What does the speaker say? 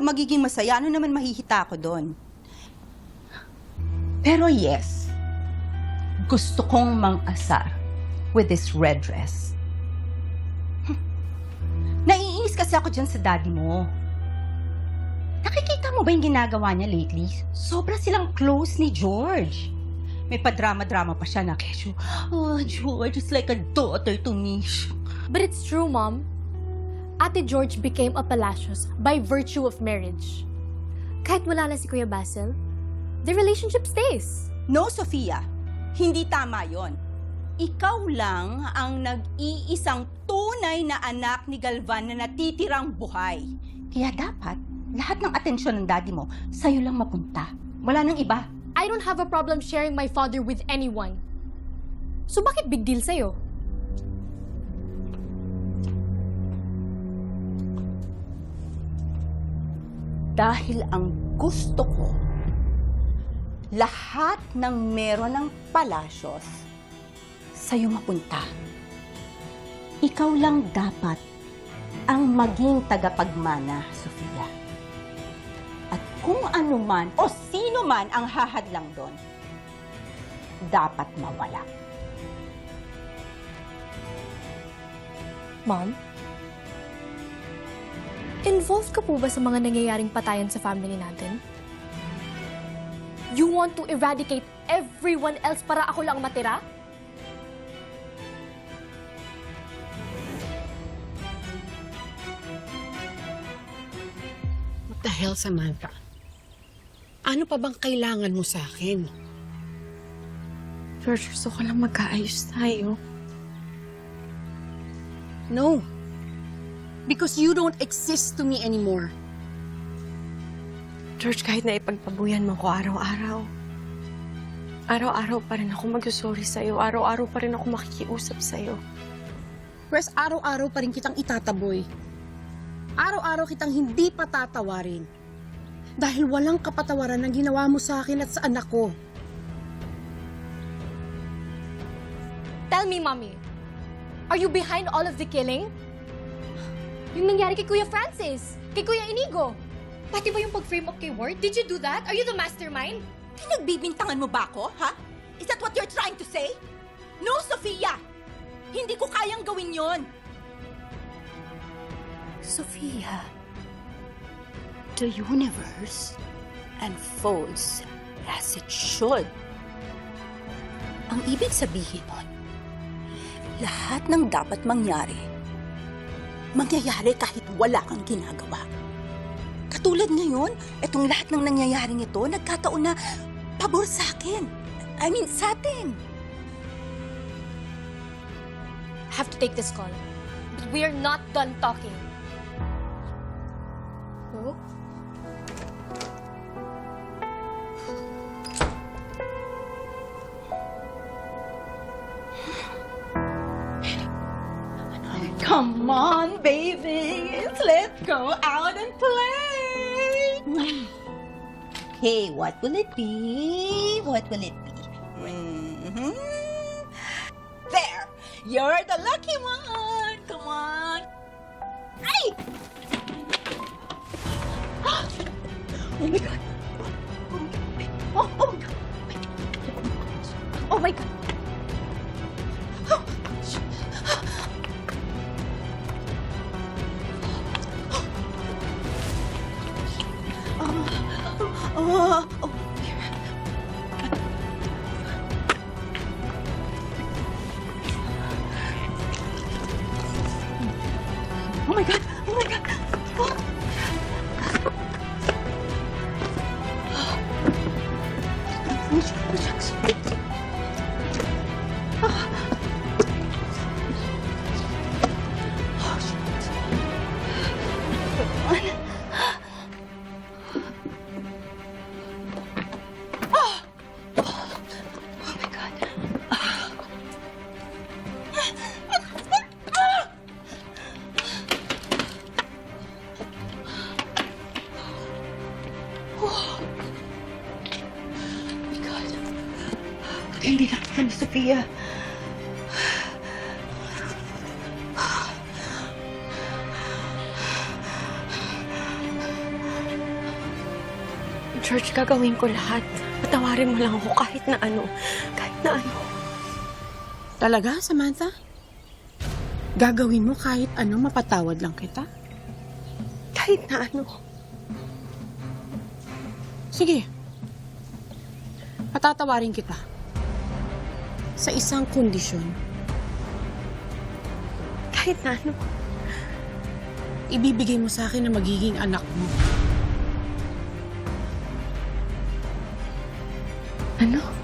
ako magiging masaya. Ano naman mahihita ako doon? Pero yes, gusto kong mang-asar with this red dress. Naiinis kasi ako dyan sa daddy mo. Nakikita mo ba yung ginagawa niya lately? Sobra silang close ni George. May padrama-drama pa siya na kesyo. Oh, George is like a daughter to me. But it's true, Mom. Ate George became a Palacios by virtue of marriage. Kahit wala na si Kuya Basil, the relationship stays. No, Sofia. Hindi tama yon. Ikaw lang ang nag-iisang tunay na anak ni Galvan na natitirang buhay. Kaya dapat, lahat ng atensyon ng daddy mo, sa'yo lang mapunta. Wala nang iba. I don't have a problem sharing my father with anyone. So bakit big deal sa'yo? Dahil ang gusto ko, lahat ng meron ng palasyos, sa'yo mapunta. Ikaw lang dapat ang maging tagapagmana, Sofia. At kung ano man o sino man ang hahadlang doon, dapat mawala. Mom? Involved ka po ba sa mga nangyayaring patayan sa family natin? You want to eradicate everyone else para ako lang matira? What the hell, Samantha? Ano pa bang kailangan mo sa akin? George, gusto ko lang magkaayos tayo. No. Because you don't exist to me anymore. George, kahit na ipagpabuyan mo ko araw-araw, araw-araw pa rin ako mag-sorry sa'yo. Araw-araw pa rin ako makikiusap sa'yo. Whereas araw-araw pa rin kitang itataboy. Araw-araw kitang hindi patatawarin. Dahil walang kapatawaran ang ginawa mo sa akin at sa anak ko. Tell me, Mommy. Are you behind all of the killing? Yung nangyari kay Kuya Francis, kay Kuya Inigo. Pati ba yung pag-frame up kay Ward? Did you do that? Are you the mastermind? Pinagbibintangan mo ba ako, ha? Is that what you're trying to say? No, Sofia! Hindi ko kayang gawin yon. Sofia, the universe unfolds as it should. Ang ibig sabihin nun, lahat ng dapat mangyari, mangyayari kahit wala kang ginagawa. Katulad ngayon, itong lahat ng nangyayaring ito, nagkataon na pabor sa akin. I mean, sa atin. I have to take this call. But we're not done talking. Oh? Come on, baby. Let's go out and play. Okay, what will it be? What will it be? Mhm. There! You're the lucky one! Come on! Oh my God. Hindi na ako ni Sophia. George, gagawin ko lahat. Patawarin mo lang ako kahit na ano. Kahit na ano. Talaga, Samantha? Gagawin mo kahit ano, mapatawad lang kita? Kahit na ano. Sige. Patatawarin kita. Sa isang kondisyon. Kahit na ano. Ibibigay mo sa akin na magiging anak mo. Ano?